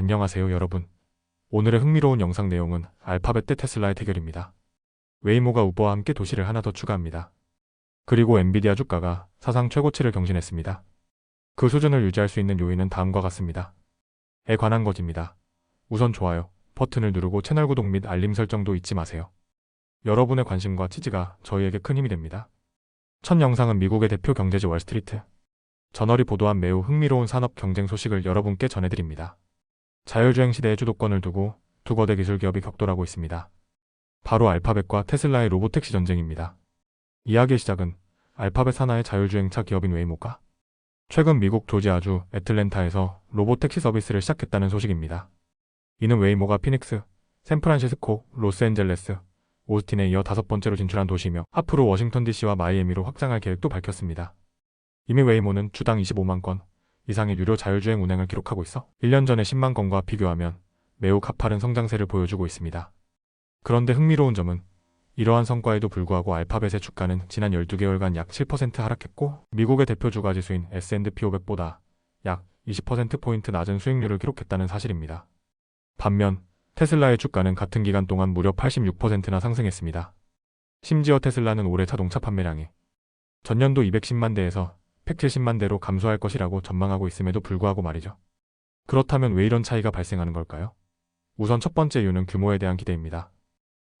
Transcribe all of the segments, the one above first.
안녕하세요 여러분. 오늘의 흥미로운 영상 내용은 알파벳 대 테슬라의 대결입니다. 웨이모가 우버와 함께 도시를 하나 더 추가합니다. 그리고 엔비디아 주가가 사상 최고치를 경신했습니다. 그 수준을 유지할 수 있는 요인은 다음과 같습니다. 에 관한 것입니다. 우선 좋아요 버튼을 누르고 채널 구독 및 알림 설정도 잊지 마세요. 여러분의 관심과 지지가 저희에게 큰 힘이 됩니다. 첫 영상은 미국의 대표 경제지 월스트리트 저널이 보도한 매우 흥미로운 산업 경쟁 소식을 여러분께 전해드립니다. 자율주행 시대의 주도권을 두고 두 거대 기술 기업이 격돌하고 있습니다. 바로 알파벳과 테슬라의 로보택시 전쟁입니다. 이야기의 시작은 알파벳 산하의 자율주행차 기업인 웨이모가 최근 미국 조지아주 애틀랜타에서 로보택시 서비스를 시작했다는 소식입니다. 이는 웨이모가 피닉스, 샌프란시스코, 로스앤젤레스, 오스틴에 이어 다섯 번째로 진출한 도시이며 앞으로 워싱턴 DC와 마이애미로 확장할 계획도 밝혔습니다. 이미 웨이모는 주당 25만 건 이상의 유료 자율주행 운행을 기록하고 있어 1년 전의 10만 건과 비교하면 매우 가파른 성장세를 보여주고 있습니다. 그런데 흥미로운 점은 이러한 성과에도 불구하고 알파벳의 주가는 지난 12개월간 약 7% 하락했고 미국의 대표 주가 지수인 S&P 500보다 약 20%포인트 낮은 수익률을 기록했다는 사실입니다. 반면 테슬라의 주가는 같은 기간 동안 무려 86%나 상승했습니다. 심지어 테슬라는 올해 자동차 판매량이 전년도 210만 대에서 170만 대로 감소할 것이라고 전망하고 있음에도 불구하고 말이죠. 그렇다면 왜 이런 차이가 발생하는 걸까요? 우선 첫 번째 이유는 규모에 대한 기대입니다.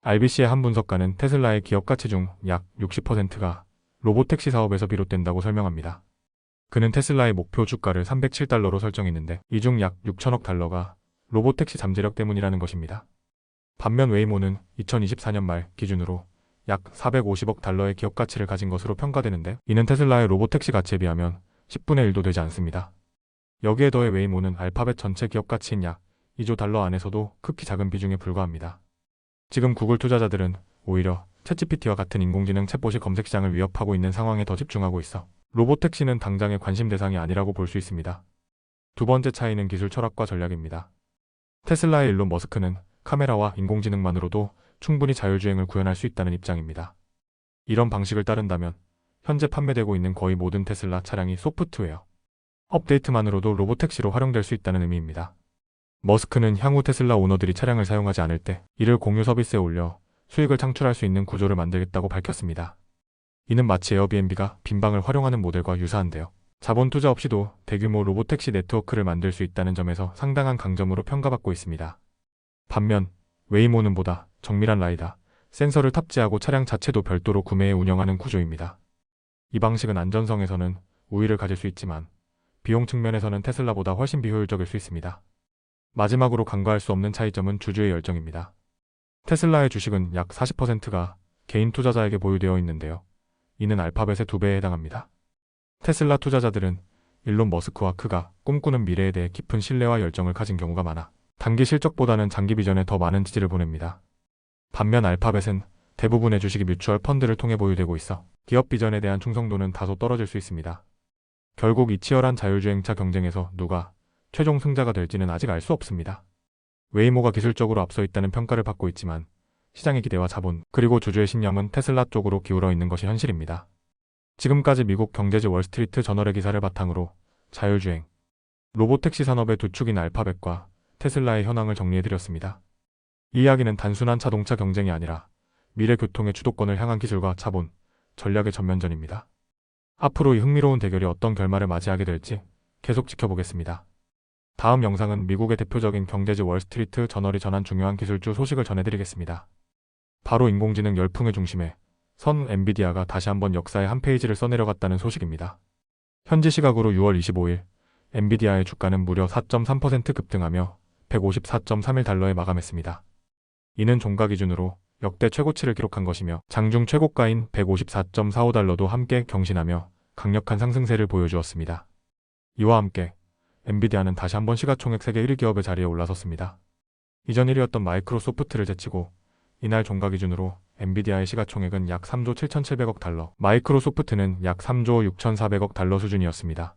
RBC의 한 분석가는 테슬라의 기업 가치 중 약 60%가 로보택시 사업에서 비롯된다고 설명합니다. 그는 테슬라의 목표 주가를 307달러로 설정했는데 이 중 약 6천억 달러가 로보택시 잠재력 때문이라는 것입니다. 반면 웨이모는 2024년 말 기준으로 약 450억 달러의 기업 가치를 가진 것으로 평가되는데 이는 테슬라의 로보택시 가치에 비하면 10분의 1도 되지 않습니다. 여기에 더해 웨이모는 알파벳 전체 기업 가치인 약 2조 달러 안에서도 극히 작은 비중에 불과합니다. 지금 구글 투자자들은 오히려 챗GPT와 같은 인공지능 챗봇이 검색 시장을 위협하고 있는 상황에 더 집중하고 있어 로보택시는 당장의 관심 대상이 아니라고 볼 수 있습니다. 두 번째 차이는 기술 철학과 전략입니다. 테슬라의 일론 머스크는 카메라와 인공지능만으로도 충분히 자율주행을 구현할 수 있다는 입장입니다. 이런 방식을 따른다면 현재 판매되고 있는 거의 모든 테슬라 차량이 소프트웨어 업데이트만으로도 로보택시로 활용될 수 있다는 의미입니다. 머스크는 향후 테슬라 오너들이 차량을 사용하지 않을 때 이를 공유 서비스에 올려 수익을 창출할 수 있는 구조를 만들겠다고 밝혔습니다. 이는 마치 에어비앤비가 빈방을 활용하는 모델과 유사한데요. 자본 투자 없이도 대규모 로보택시 네트워크를 만들 수 있다는 점에서 상당한 강점으로 평가받고 있습니다. 반면 웨이모는 보다 정밀한 라이다, 센서를 탑재하고 차량 자체도 별도로 구매해 운영하는 구조입니다. 이 방식은 안전성에서는 우위를 가질 수 있지만 비용 측면에서는 테슬라보다 훨씬 비효율적일 수 있습니다. 마지막으로 간과할 수 없는 차이점은 주주의 열정입니다. 테슬라의 주식은 약 40%가 개인 투자자에게 보유되어 있는데요. 이는 알파벳의 두 배에 해당합니다. 테슬라 투자자들은 일론 머스크와 크가 꿈꾸는 미래에 대해 깊은 신뢰와 열정을 가진 경우가 많아 단기 실적보다는 장기 비전에 더 많은 지지를 보냅니다. 반면 알파벳은 대부분의 주식이 뮤추얼 펀드를 통해 보유되고 있어 기업 비전에 대한 충성도는 다소 떨어질 수 있습니다. 결국 이 치열한 자율주행차 경쟁에서 누가 최종 승자가 될지는 아직 알 수 없습니다. 웨이모가 기술적으로 앞서 있다는 평가를 받고 있지만 시장의 기대와 자본 그리고 주주의 신념은 테슬라 쪽으로 기울어 있는 것이 현실입니다. 지금까지 미국 경제지 월스트리트 저널의 기사를 바탕으로 자율주행, 로보택시 산업의 두 축인 알파벳과 테슬라의 현황을 정리해드렸습니다. 이 이야기는 단순한 자동차 경쟁이 아니라 미래 교통의 주도권을 향한 기술과 자본, 전략의 전면전입니다. 앞으로 이 흥미로운 대결이 어떤 결말을 맞이하게 될지 계속 지켜보겠습니다. 다음 영상은 미국의 대표적인 경제지 월스트리트 저널이 전한 중요한 기술주 소식을 전해드리겠습니다. 바로 인공지능 열풍의 중심에 선 엔비디아가 다시 한번 역사의 한 페이지를 써내려갔다는 소식입니다. 현지 시각으로 6월 25일 엔비디아의 주가는 무려 4.3% 급등하며 154.31달러에 마감했습니다. 이는 종가 기준으로 역대 최고치를 기록한 것이며 장중 최고가인 154.45달러도 함께 경신하며 강력한 상승세를 보여주었습니다. 이와 함께 엔비디아는 다시 한번 시가총액 세계 1위 기업의 자리에 올라섰습니다. 이전 1위였던 마이크로소프트를 제치고 이날 종가 기준으로 엔비디아의 시가총액은 약 3조 7,700억 달러, 마이크로소프트는 약 3조 6,400억 달러 수준이었습니다.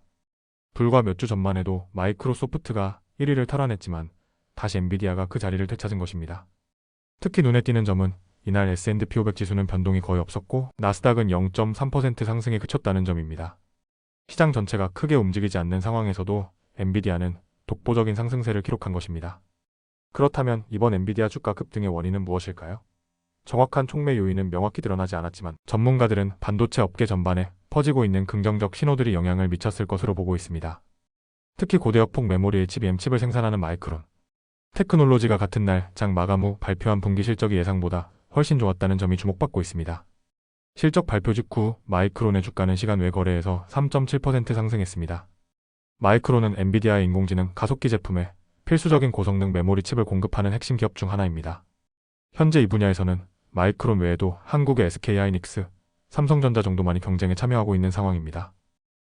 불과 몇 주 전만 해도 마이크로소프트가 1위를 탈환했지만 다시 엔비디아가 그 자리를 되찾은 것입니다. 특히 눈에 띄는 점은 이날 S&P 500 지수는 변동이 거의 없었고 나스닥은 0.3% 상승에 그쳤다는 점입니다. 시장 전체가 크게 움직이지 않는 상황에서도 엔비디아는 독보적인 상승세를 기록한 것입니다. 그렇다면 이번 엔비디아 주가 급등의 원인은 무엇일까요? 정확한 촉매 요인은 명확히 드러나지 않았지만 전문가들은 반도체 업계 전반에 퍼지고 있는 긍정적 신호들이 영향을 미쳤을 것으로 보고 있습니다. 특히 고대역폭 메모리 HBM 칩을 생산하는 마이크론, 테크놀로지가 같은 날 장 마감 후 발표한 분기 실적이 예상보다 훨씬 좋았다는 점이 주목받고 있습니다. 실적 발표 직후 마이크론의 주가는 시간 외 거래에서 3.7% 상승했습니다. 마이크론은 엔비디아의 인공지능 가속기 제품에 필수적인 고성능 메모리 칩을 공급하는 핵심 기업 중 하나입니다. 현재 이 분야에서는 마이크론 외에도 한국의 SK하이닉스, 삼성전자 정도만이 경쟁에 참여하고 있는 상황입니다.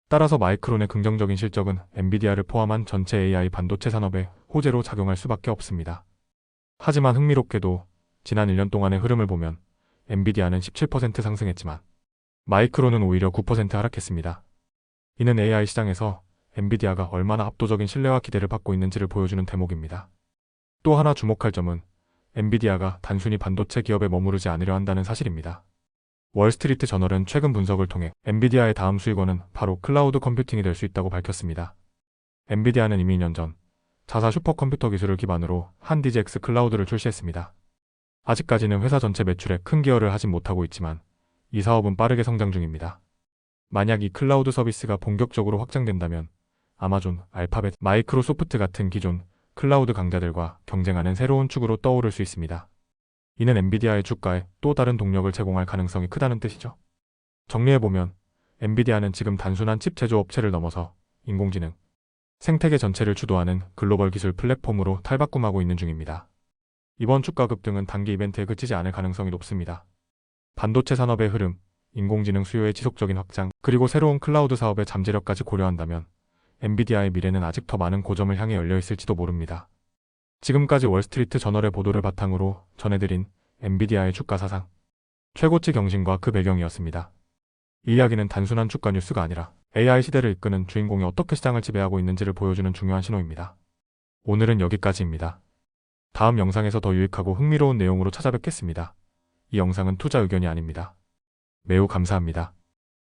따라서 마이크론의 긍정적인 실적은 엔비디아를 포함한 전체 AI 반도체 산업에 호재로 작용할 수밖에 없습니다. 하지만 흥미롭게도 지난 1년 동안의 흐름을 보면 엔비디아는 17% 상승했지만 마이크론은 오히려 9% 하락했습니다. 이는 AI 시장에서 엔비디아가 얼마나 압도적인 신뢰와 기대를 받고 있는지를 보여주는 대목입니다. 또 하나 주목할 점은 엔비디아가 단순히 반도체 기업에 머무르지 않으려 한다는 사실입니다. 월스트리트 저널은 최근 분석을 통해 엔비디아의 다음 수익원은 바로 클라우드 컴퓨팅이 될 수 있다고 밝혔습니다. 엔비디아는 이미 2년 전 자사 슈퍼컴퓨터 기술을 기반으로 한 DGX 클라우드를 출시했습니다. 아직까지는 회사 전체 매출에 큰 기여를 하진 못하고 있지만 이 사업은 빠르게 성장 중입니다. 만약 이 클라우드 서비스가 본격적으로 확장된다면 아마존, 알파벳, 마이크로소프트 같은 기존 클라우드 강자들과 경쟁하는 새로운 축으로 떠오를 수 있습니다. 이는 엔비디아의 주가에 또 다른 동력을 제공할 가능성이 크다는 뜻이죠. 정리해보면 엔비디아는 지금 단순한 칩 제조 업체를 넘어서 인공지능, 생태계 전체를 주도하는 글로벌 기술 플랫폼으로 탈바꿈하고 있는 중입니다. 이번 주가 급등은 단기 이벤트에 그치지 않을 가능성이 높습니다. 반도체 산업의 흐름, 인공지능 수요의 지속적인 확장, 그리고 새로운 클라우드 사업의 잠재력까지 고려한다면 엔비디아의 미래는 아직 더 많은 고점을 향해 열려 있을지도 모릅니다. 지금까지 월스트리트 저널의 보도를 바탕으로 전해드린 엔비디아의 주가 사상, 최고치 경신과 그 배경이었습니다. 이 이야기는 단순한 주가 뉴스가 아니라 AI 시대를 이끄는 주인공이 어떻게 시장을 지배하고 있는지를 보여주는 중요한 신호입니다. 오늘은 여기까지입니다. 다음 영상에서 더 유익하고 흥미로운 내용으로 찾아뵙겠습니다. 이 영상은 투자 의견이 아닙니다. 매우 감사합니다.